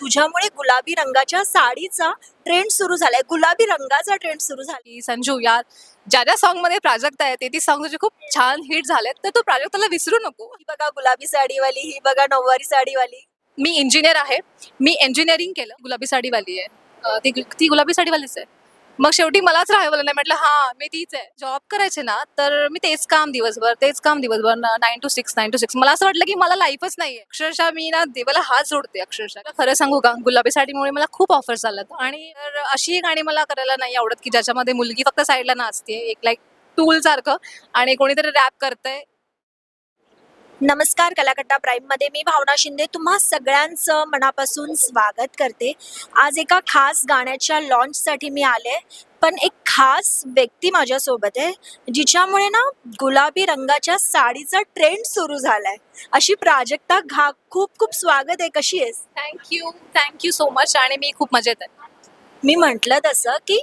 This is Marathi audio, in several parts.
तुझ्यामुळे गुलाबी रंगाच्या साडीचा ट्रेंड सुरू झालाय. गुलाबी रंगाचा ट्रेंड सुरू झाला. संजू यार ज्या ज्या सॉन्गमध्ये प्राजक्ता आहे ते ती सॉंग तुझे खूप छान हिट झालेत तर तू प्राजक्ताला विसरू नको. ही बघा गुलाबी साडीवाली ही बघा नऊवारी साडीवाली. मी इंजिनियर आहे. मी इंजिनिअरिंग केलं. गुलाबी साडीवाली आहे. अं, ती ती गुलाबी साडीवालीच आहे. मग शेवटी मलाच राहावं नाही म्हटलं हा मी तीच आहे. जॉब करायचे ना तर मी तेच काम दिवसभर तेच काम दिवसभर nine two six nine two six मला असं वाटलं की मला लाईफच नाही आहे अक्षरशः मी ना देवाला हात जोडते अक्षरशः. खरं सांगू का गुलाबी साडीमुळे मला खूप ऑफर्स आल्यात. आणि तर अशी गाणी मला करायला नाही आवडत की ज्याच्यामध्ये मुलगी फक्त साईडला नाचते एक लाईक टूल सारखं आणि कोणीतरी रॅप करतंय. नमस्कार कलाकट्टा प्राईममध्ये मी भावना शिंदे तुम्हा सगळ्यांचं मनापासून स्वागत करते. आज एका खास गाण्याच्या लॉन्चसाठी मी आले पण एक खास व्यक्ती माझ्यासोबत आहे जिच्यामुळे ना गुलाबी रंगाच्या साडीचा ट्रेंड सुरू झालाय. अशी प्राजक्ता घा खूप खूप स्वागत आहे. कशी आहेस? थँक्यू थँक्यू सो मच आणि मी खूप मजेत आहे. मी म्हटलं तसं की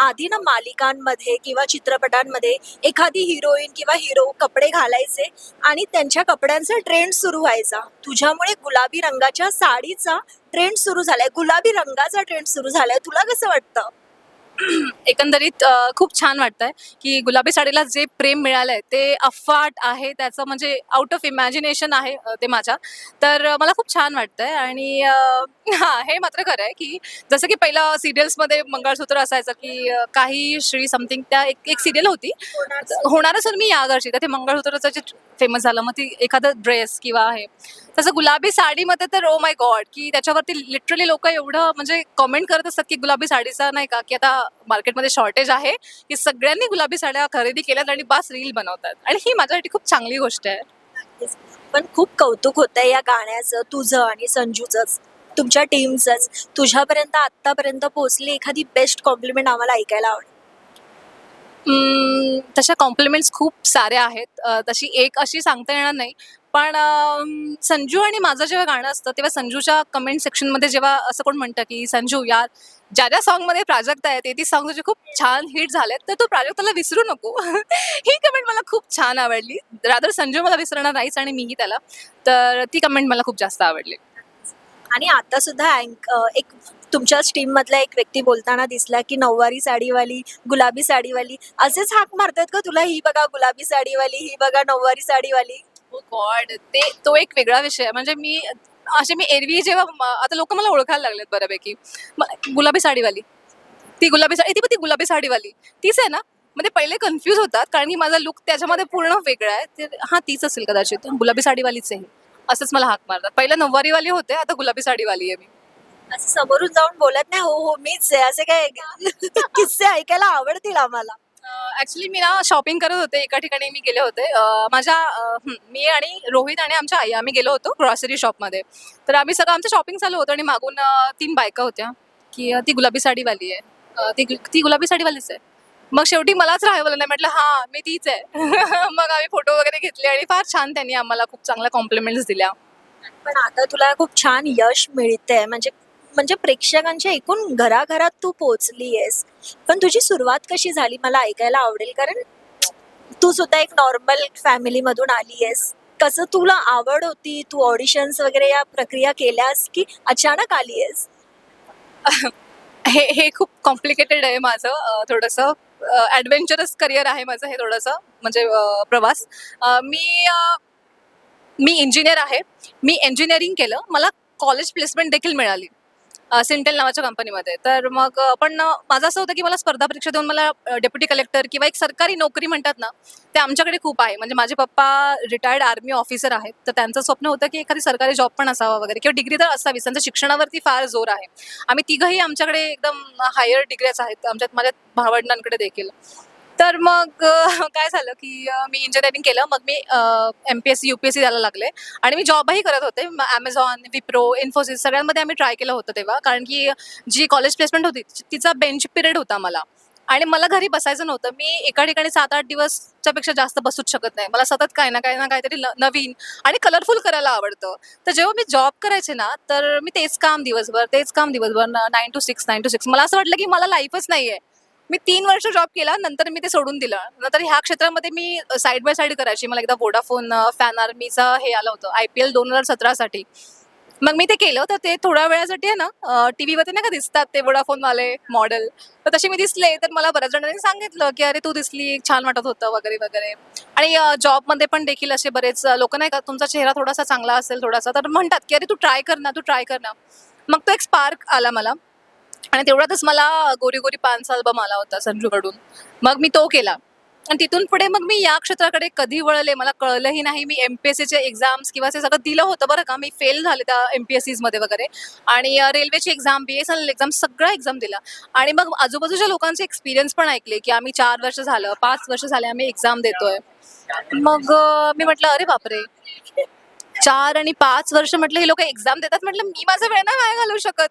आधी ना मालिकांमध्ये किंवा चित्रपटांमध्ये एखादी हिरोईन किंवा हिरो कपडे घालायचे आणि त्यांच्या कपड्यांचा ट्रेंड सुरू व्हायचा. तुझ्यामुळे गुलाबी रंगाच्या साडीचा ट्रेंड सुरू झालाय. गुलाबी रंगाचा ट्रेंड सुरू झालाय. तुला कसं वाटतं? एकंदरीत खूप छान वाटतंय की गुलाबी साडीला जे प्रेम मिळालंय ते अफाट आहे त्याचं म्हणजे आउट ऑफ इमॅजिनेशन आहे ते माझ्या. तर मला खूप छान वाटतंय आणि हा हे मात्र खरं आहे की जसं की पहिलं सिरियल्समध्ये मंगळसूत्र असायचं की काही श्री समथिंग त्या एक एक सिरियल होती. होणारच. मी या घरची. तर ते मंगळसूत्राचं जे फेमस झालं मग ती एखादं ड्रेस किंवा हे. तसं गुलाबी साडीमध्ये तर ओ माय गॉड की त्याच्यावरती लिटरली लोक एवढं म्हणजे कमेंट करत असतात की गुलाबी साडीचा नाही का की आता मार्केटमध्ये शॉर्टेज आहे की सगळ्यांनी गुलाबी साड्या खरेदी केल्यात आणि बास रील बनवतात. आणि ही माझ्यासाठी खूप चांगली गोष्ट आहे. पण खूप कौतुक होतंय या गाण्याचं तुझं आणि संजूचंच तुमच्या टीमचंच तुझ्यापर्यंत आतापर्यंत पोहोचली एखादी बेस्ट कॉम्प्लिमेंट आम्हाला ऐकायला आवडेल. तशा कॉम्प्लिमेंट्स खूप साऱ्या आहेत. तशी एक अशी सांगता येणार नाही. पण संजू आणि माझं जेव्हा गाणं असतं तेव्हा संजूच्या कमेंट सेक्शनमध्ये जेव्हा असं कोण म्हणतं की संजू यार ज्या ज्या सॉंगमध्ये प्राजक्ता आहे ते ती सॉन्ग तुझे खूप छान हिट झालेत तर तू प्राजक्ताला विसरू नको. ही कमेंट मला खूप छान आवडली. रादर संजू मला विसरणार नाहीच आणि मीही त्याला. तर ती कमेंट मला खूप जास्त आवडली. आणि आता सुद्धा अँक- एक तुमच्याच टीममधला एक व्यक्ती बोलताना दिसला की नऊवारी साडीवाली गुलाबी साडीवाली असेच हाक मारतात का तुला? ही बघा गुलाबी साडीवाली ही बघा नऊवारी साडीवाली. Oh गॉड ते तो एक वेगळा विषय आहे. म्हणजे मी असे मी एरवी जेव्हा म- आता लोक मला ओळखायला लागलेत बऱ्यापैकी. म- गुलाबी साडीवाली. ती गुलाबी साडी ती पण ती गुलाबी साडीवाली. तीच आहे ना? म्हणजे पहिले कन्फ्यूज होतात कारण की माझा लुक त्याच्यामध्ये पूर्ण वेगळा आहे. ते हा तीच असेल कदाचित. गुलाबी साडीवालीच आहे. ही. असंच मला हाक मारतात. पहिलं नऊवारीवाली होते आता गुलाबी साडीवाली आहे मी. असं समोरून जाऊन बोलत नाही हो हो मीच आहे. असे काय किस्से ऐकायला आवडतील आम्हाला. ऍक्च्युली मी ना शॉपिंग करत होते एका ठिकाणी मी गेले होते. अं, माझ्या अं, हं, मी आणि रोहित आणि आमच्या आई आम्ही गेलो होतो ग्रॉसरी शॉपमध्ये तर आम्ही सगळं आमचं शॉपिंग चालू होतं आणि मागून अं, तीन बायका होत्या की अं, ती गुलाबी साडीवाली आहे. अं, ती ती गुलाबी साडीवालीच आहे. मग शेवटी मलाच राहावं नाही. म्हटलं हा मी तीच आहे. मग आम्ही फोटो वगैरे घेतले आणि फार छान त्यांनी आम्हाला खूप चांगल्या कॉम्प्लिमेंट्स दिल्या. पण आता तुला खूप छान यश मिळतंय. म्हणजे म्हणजे प्रेक्षकांच्या एकूण घराघरात तू पोचली आहेस पण तुझी सुरुवात कशी झाली? मला ऐकायला आवडेल. कारण तू सुद्धा एक नॉर्मल फॅमिलीमधून आली आहेस कसं तुला आवड होती? तू ऑडिशन्स वगैरे या प्रक्रिया केल्यास की अचानक आली आहेस हे हे खूप कॉम्प्लिकेटेड आहे माझं. थोडंसं ॲडव्हेंचरस करिअर आहे माझं हे थोडंसं. म्हणजे प्रवास. मी मी इंजिनियर आहे. मी इंजिनिअरिंग केलं. मला कॉलेज प्लेसमेंट देखील मिळाली. सिंटेल नावाच्या कंपनीमध्ये तर मग पण माझं असं होतं की मला स्पर्धा परीक्षा देऊन मला डेप्युटी कलेक्टर किंवा एक सरकारी नोकरी म्हणतात ना ते आमच्याकडे खूप आहे. म्हणजे माझे पप्पा रिटायर्ड आर्मी ऑफिसर आहेत. तर त्यांचं स्वप्न होतं की एखादी सरकारी जॉब पण असावा वगैरे किंवा डिग्री तर असावीच. त्यांचं शिक्षणावरती फार जोर आहे. आम्ही तिघही आमच्याकडे एकदम हायर डिग्रीज आहेत. आमच्यात माझ्या भावंडांकडे देखील. तर मग काय झालं की मी इंजिनिअरिंग केलं. मग मी M P S C U P S C द्यायला लागले. आणि मी जॉबही करत होते. ॲमेझॉन विप्रो इन्फोसिस सगळ्यांमध्ये आम्ही ट्राय केलं होतं तेव्हा. कारण की जी कॉलेज प्लेसमेंट होती तिचा बेंच पिरियड होता मला. आणि मला घरी बसायचं नव्हतं. मी एका ठिकाणी सात आठ दिवसच्या पेक्षा जास्त बसूच शकत नाही. मला सतत काही ना काही ना काहीतरी ल नवीन आणि कलरफुल करायला आवडतं. तर जेव्हा मी जॉब करायचे ना तर मी तेच काम दिवसभर तेच काम दिवसभर nine two six nine two six मला असं वाटलं की मला लाईफच नाही आहे मी तीन वर्ष जॉब केला नंतर मी ते सोडून दिलं. नंतर ह्या क्षेत्रामध्ये मी साईड बाय साईड करायची. मला एकदा वोडाफोन फॅन आर्मीचा हे आलं होतं आय पी एल दोन हजार सतरासाठी मग मी ते केलं तर ते थोड्या वेळासाठी आहे ना टी व्हीवरती नाही का दिसतात ते वोडाफोनवाले मॉडेल तर तसे मी दिसले तर मला बऱ्याच जणांनी सांगितलं की अरे तू दिसली छान वाटत होतं वगैरे वगैरे. आणि जॉबमध्ये पण देखील असे बरेच लोक नाही का तुमचा चेहरा थोडासा चांगला असेल थोडासा तर म्हणतात की अरे तू ट्राय कर ना तू ट्राय कर ना. मग तो एक स्पार्क आला मला. आणि तेवढ्यातच मला गोरी गोरी पानचा अल्बम आला होता संजूकडून. मग मी तो केला. आणि तिथून पुढे मग मी या क्षेत्राकडे कधी वळले मला कळलंही नाही. मी एम पी एस सीचे एक्झाम्स किंवा ते सगळं दिलं होतं बरं का. मी फेल झाले त्या एम पी एस सीजमध्ये वगैरे. आणि रेल्वेची exam B S N L exam सगळं एक्झाम दिला. आणि मग आजूबाजूच्या लोकांचे एक्सपिरियन्स पण ऐकले की आम्ही चार वर्ष झालं पाच वर्ष झाले आम्ही एक्झाम देतोय. मग मी म्हटलं अरे बापरे! चार आणि पाच वर्ष म्हटलं हे लोक एक्झाम देतात. म्हटलं मी माझा वेळ नाही घालवू शकत.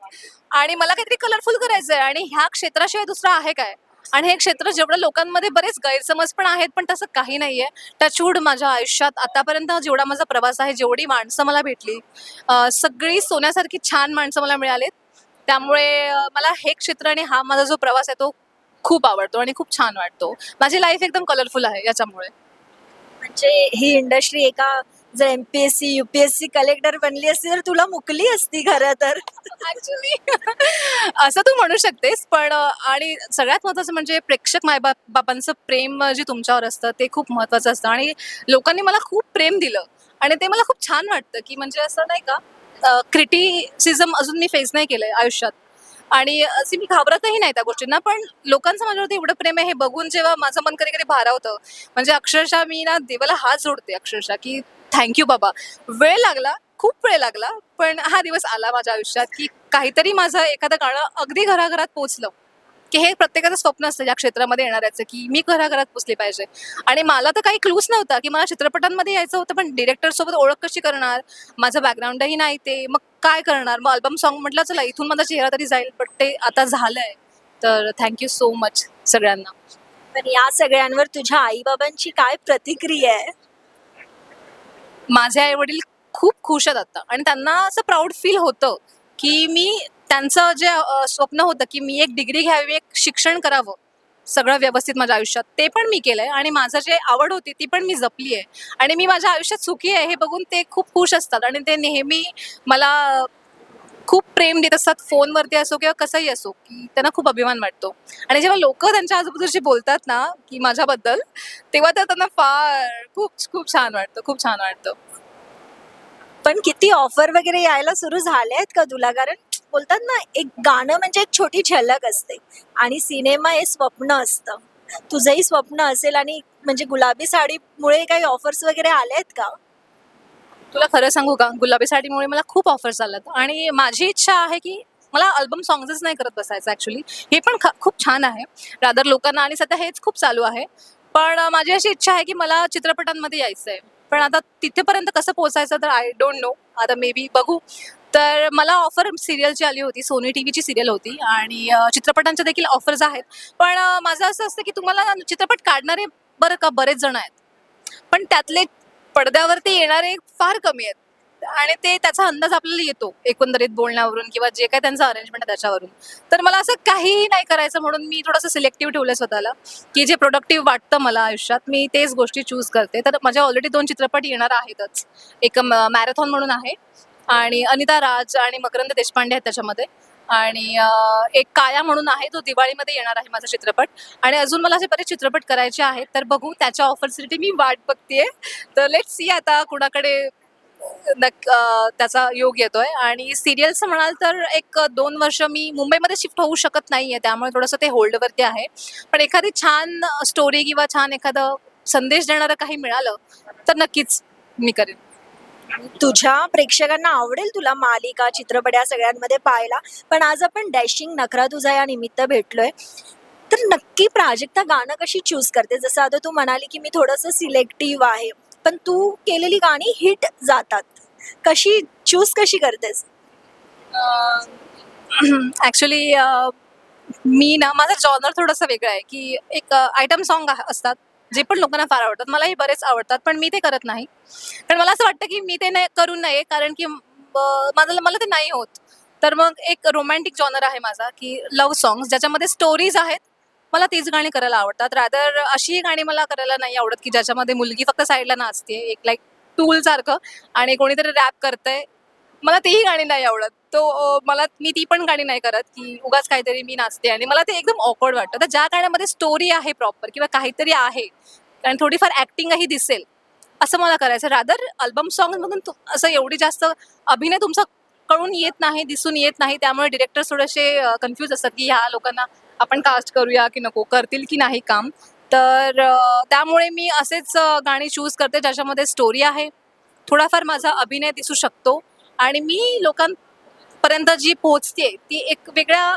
आणि मला काहीतरी कलरफुल करायचं आहे आणि ह्या क्षेत्राशिवाय दुसरं आहे काय? आणि हे क्षेत्र जेवढं लोकांमध्ये बरेच गैरसमज पण आहेत पण तसं काही नाहीये. टचवूड माझ्या आयुष्यात आतापर्यंत जेवढा माझा प्रवास आहे जेवढी माणसं मला भेटली सगळी सोन्यासारखी छान माणसं मला मिळालीत. त्यामुळे मला हे क्षेत्र आणि हा माझा जो प्रवास आहे तो खूप आवडतो आणि खूप छान वाटतो. माझी लाईफ एकदम कलरफुल आहे याच्यामुळे. म्हणजे ही इंडस्ट्री एका जर एमपीएससी युपीएससी कलेक्टर बनली असती तर तुला मुकली असती खरं तर. ऍक्च्युली असं तू म्हणू शकतेस पण आणि सगळ्यात महत्वाचं म्हणजे प्रेक्षक मायबाप बापांचं प्रेम जे तुमच्यावर असतं ते खूप महत्वाचं असतं. आणि लोकांनी मला खूप प्रेम दिलं. आणि ते मला खूप छान वाटतं की म्हणजे असं नाही का क्रिटिसिझम अजून मी फेस नाही केलंय आयुष्यात. आणि असे मी घाबरतही नाही त्या गोष्टींना पण लोकांचं माझ्यावरती एवढं प्रेम आहे हे बघून जेव्हा माझं मन कधी कधी भारावतं म्हणजे अक्षरशः मी ना देवाला हात जोडते अक्षरशः की थँक्यू बाबा. वेळ लागला खूप वेळ लागला पण हा दिवस आला माझ्या आयुष्यात की काहीतरी माझं एखादं गाणं अगदी घराघरात पोचलं की हे प्रत्येकाचं स्वप्न असतं या क्षेत्रामध्ये येणाऱ्याचं की मी घराघरात पोचली पाहिजे. आणि मला तर काही क्लूच नव्हता की मला चित्रपटांमध्ये यायचं होतं पण डिरेक्टर सोबत ओळख कशी करणार? माझं बॅकग्राऊंडही नाही ते. मग काय करणार? मग अल्बम सॉन्ग म्हटलं चला इथून माझा चेहरा तरी जाईल. बट ते आता झालंय. तर थँक्यू सो मच सगळ्यांना. पण या सगळ्यांवर तुझ्या आई बाबांची काय प्रतिक्रिया आहे? माझे आई वडील खूप खुश आहेत आता. आणि त्यांना असं प्राऊड फील होतं की मी त्यांचं जे स्वप्न होतं की मी एक डिग्री घ्यावी एक शिक्षण करावं सगळं व्यवस्थित माझ्या आयुष्यात ते पण मी केलंय. आणि माझं जे आवड होती ती पण मी जपली आहे आणि मी माझ्या आयुष्यात सुखी आहे हे बघून ते खूप खुश असतात. आणि ते नेहमी मला खूप प्रेम देत असतात. फोनवरती असो किंवा कसंही असो की त्यांना खूप अभिमान वाटतो. आणि जेव्हा लोक त्यांच्या आजूबाजूशी बोलतात ना की माझ्याबद्दल तेव्हा तर त्यांना फार खूप खूप छान वाटतं खूप छान वाटतं. पण किती ऑफर वगैरे यायला सुरू झाले आहेत का तुला? कारण बोलतात ना एक गाणं म्हणजे एक छोटी झलक असते. आणि सिनेमा हे स्वप्न असतं. तुझंही स्वप्न असेल आणि म्हणजे गुलाबी साडीमुळे काही ऑफर्स वगैरे आले आहेत का? तुला खरं सांगू का? गुलाबी साडीमुळे मला खूप ऑफर्स आल्यात आणि माझी इच्छा आहे की मला अल्बम सॉंग्सच नाही करत बसायचं ॲक्च्युली हे पण खूप छान आहे. रादर लोकांना आणि सध्या हेच खूप चालू आहे. पण माझी अशी इच्छा आहे की मला चित्रपटांमध्ये यायचं आहे पण आता तिथेपर्यंत कसं पोहोचायचं तर आय डोंट नो आता मे बी बघू. तर मला ऑफर सिरियलची आली होती सोनी टी व्हीची सिरियल होती आणि चित्रपटांच्या देखील ऑफर्स आहेत. पण माझं असं असतं की तुम्हाला चित्रपट काढणारे बरं का? बरेच जण आहेत. पण त्यातले पडद्यावरती येणारे फार कमी आहेत. आणि ते त्याचा अंदाज आपल्याला येतो एकंदरीत बोलण्यावरून किंवा जे काय त्यांचं अरेंजमेंट आहे त्याच्यावरून. तर मला असं काहीही नाही करायचं म्हणून मी थोडंसं सिलेक्टिव्ह ठेवलं स्वतःला की जे प्रोडक्टिव्ह वाटतं मला आयुष्यात मी तेच गोष्टी चूज करते. तर माझ्या ऑलरेडी दोन चित्रपट येणार आहेतच. एक मॅरेथॉन म्हणून आहे. आणि अनिता राज आणि मकरंद देशपांडे आहेत त्याच्यामध्ये. आणि एक काया म्हणून आहे तो दिवाळीमध्ये येणार आहे माझा चित्रपट. आणि अजून मला असे बरेच चित्रपट करायचे आहेत तर बघू त्याच्या ऑफरसाठी मी वाट बघतेय. तर लेट सी आता कुणाकडे त्याचा योग येतोय. आणि सिरियलचं म्हणाल तर एक दोन वर्ष मी मुंबईमध्ये शिफ्ट होऊ शकत नाहीये त्यामुळे थोडंसं ते होल्डवरती आहे. पण एखादी छान स्टोरी किंवा छान एखादं संदेश देणारं काही मिळालं तर नक्कीच मी करेन. तुझ्या प्रेक्षकांना आवडेल तुला मालिका चित्रपट या सगळ्यांमध्ये पाहायला. पण आज आपण डॅशिंग नखरा तुझा या निमित्त भेटलोय. तर नक्की प्राजक्ता गाणं कशी चूज करते? जसं आता तू म्हणाली की मी थोडंसं सिलेक्टिव्ह आहे. पण तू केलेली गाणी हिट जातात. कशी चूज कशी करतेस? ऍक्च्युली मी ना माझा जॉनर थोडासा वेगळा आहे की एक आयटम सॉन्ग असतात. जे पण लोकांना फार आवडतात. मलाही बरेच आवडतात पण मी ते करत नाही. कारण मला असं वाटतं की मी ते नाही करू नये कारण की माझं मला ते नाही होत. तर मग एक रोमॅन्टिक जॉनर आहे माझा की लव्ह सॉंग्स ज्याच्यामध्ये स्टोरीज आहेत मला तीच गाणी करायला आवडतात. रादर अशी गाणी मला करायला नाही आवडत की ज्याच्यामध्ये मुलगी फक्त साईडला नाचते एक लाईक टूल सारखं आणि कोणीतरी रॅप करतंय मला तेही गाणी नाही आवडत. तो मला मी ती पण गाणी नाही करत की उगाच काहीतरी मी नाचते आणि मला ते एकदम ऑकवर्ड वाटतं. तर ज्या गाण्यामध्ये स्टोरी आहे प्रॉपर किंवा काहीतरी आहे आणि थोडीफार ॲक्टिंगही दिसेल असं मला करायचं रादर अल्बम सॉंगमधून तु- असं एवढी जास्त अभिनय तुमचा कळून येत नाही दिसून येत नाही त्यामुळे डिरेक्टर थोडेसे कन्फ्यूज असतात की ह्या लोकांना आपण कास्ट करूया की नको करतील की नाही काम. तर त्यामुळे मी असेच गाणी चूज करते ज्याच्यामध्ये स्टोरी आहे. थोडाफार माझा अभिनय दिसू शकतो. आणि मी लोकांपर्यंत जी पोहोचते ती एक वेगळ्या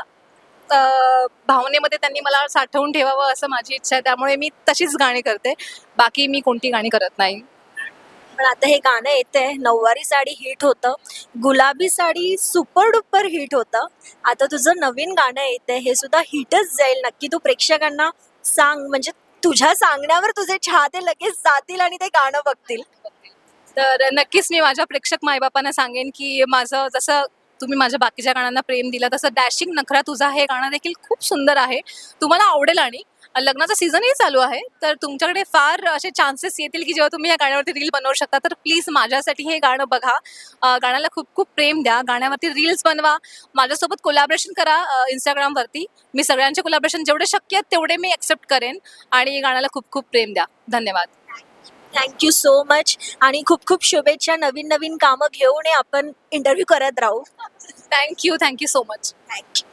भावनेमध्ये त्यांनी मला साठवून ठेवावं असं माझी इच्छा आहे. त्यामुळे मी तशीच गाणी करते. बाकी मी कोणती गाणी करत नाही. पण आता हे गाणं येते नऊवारी साडी हिट होतं. गुलाबी साडी सुपर डुपर हिट होतं. आता तुझं नवीन गाणं येतंय. हे सुद्धा हिटच जाईल. नक्की तू प्रेक्षकांना सांग. म्हणजे तुझ्या सांगण्यावर तुझे चाहते लगेच जातील आणि ते गाणं बघतील. तर नक्कीच मी माझ्या प्रेक्षक मायबापांना सांगेन की माझं जसं तुम्ही माझ्या बाकीच्या गाण्यांना प्रेम दिला तसं डॅशिंग नखरा तुझा हे गाणं देखील खूप सुंदर आहे. तुम्हाला आवडेल आणि लग्नाचा सीझनही चालू आहे तर तुमच्याकडे फार असे चान्सेस येतील की जेव्हा तुम्ही या गाण्यावरती रील बनवू शकता तर प्लीज माझ्यासाठी हे गाणं बघा. गाण्याला खूप खूप प्रेम द्या. गाण्यावरती रील्स बनवा. माझ्यासोबत कोलॅबरेशन करा इंस्टाग्रामवरती मी सगळ्यांचे कोलॅबरेशन जेवढे शक्य आहेत तेवढे मी ॲक्सेप्ट करेन आणि गाण्याला खूप खूप प्रेम द्या. धन्यवाद. थँक्यू सो मच आणि खूप खूप शुभेच्छा. नवीन नवीन कामं घेऊन आपण इंटरव्ह्यू करत राहू. Thank you thank you so much thank you